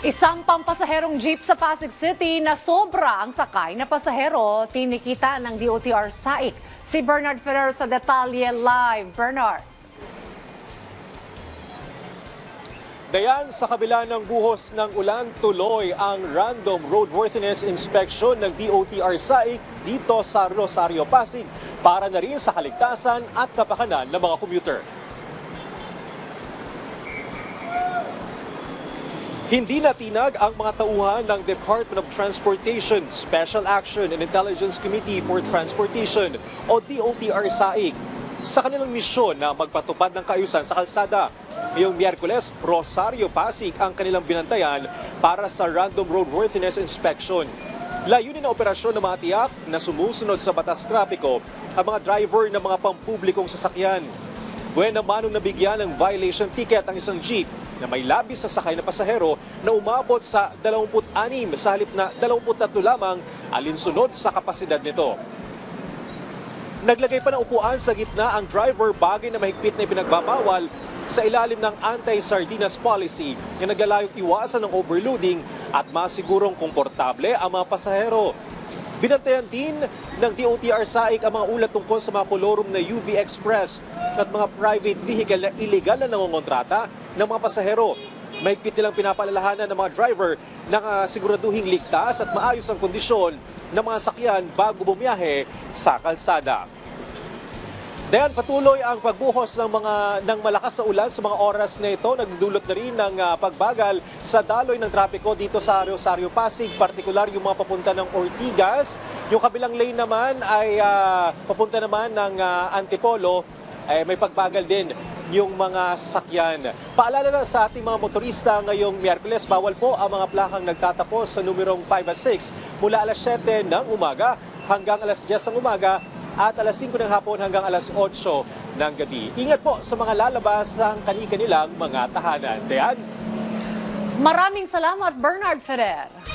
Isang pampasaherong jeep sa Pasig City na sobra ang sakay na pasahero, tinikita ng DOTR SAIC. Si Bernard Ferrer sa Detalye Live. Bernard. Dayan, sa kabila ng buhos ng ulan, tuloy ang random roadworthiness inspection ng DOTR SAIC dito sa Rosario, Pasig para na rin sa kaligtasan at kapakanan ng mga commuter. Hindi natinag ang mga tauhan ng Department of Transportation Special Action and Intelligence Committee for Transportation o DOTR SAIC sa kanilang misyon na magpatupad ng kaayusan sa kalsada. Ngayong Miyerkules, Rosario Pasig ang kanilang binantayan para sa random roadworthiness inspection. Layunin ng operasyon na matiyak na sumusunod sa batas trapiko ang mga driver ng mga pampublikong sasakyan. Buena manong nabigyan ng violation ticket ang isang jeep na may labis sa sakay na pasahero na umabot sa 26 sa halip na 23 lamang alinsunod sa kapasidad nito. Naglagay pa ng upuan sa gitna ang driver bagay na mahigpit na ipinagbabawal sa ilalim ng anti-sardinas policy na naglalayong iwasan ng overloading at masigurong komportable ang mga pasahero. Binantayan din ng DOTR SAIC ang mga ulat tungkol sa mga kolorum na UV Express at mga private vehicle na illegal na nangongontrata ng mga pasahero. Mahigpit nilang pinapaalalahanan ng mga driver na siguraduhing ligtas at maayos ang kondisyon ng mga sakyan bago bumiyahe sa kalsada. Dayan, patuloy ang pagbuhos ng mga ng malakas na ulan sa mga oras na ito. Nagdulot na rin ng ah, pagbagal sa daloy ng trapiko dito sa Rosario Pasig, partikular yung mga papunta ng Ortigas. Yung kabilang lane naman ay ah, papunta naman ng ah, Antipolo. Eh, may pagbagal din yung mga sasakyan. Paalala lang sa ating mga motorista ngayong Miyerkules, bawal po ang mga plakang nagtatapos sa numerong 5 at 6 mula alas 7 ng umaga hanggang alas 10 ng umaga at alas 5 ng hapon hanggang alas 8 ng gabi. Ingat po sa mga lalabas ng kani-kanilang mga tahanan. Dayan, Maraming salamat, Bernard Ferrer.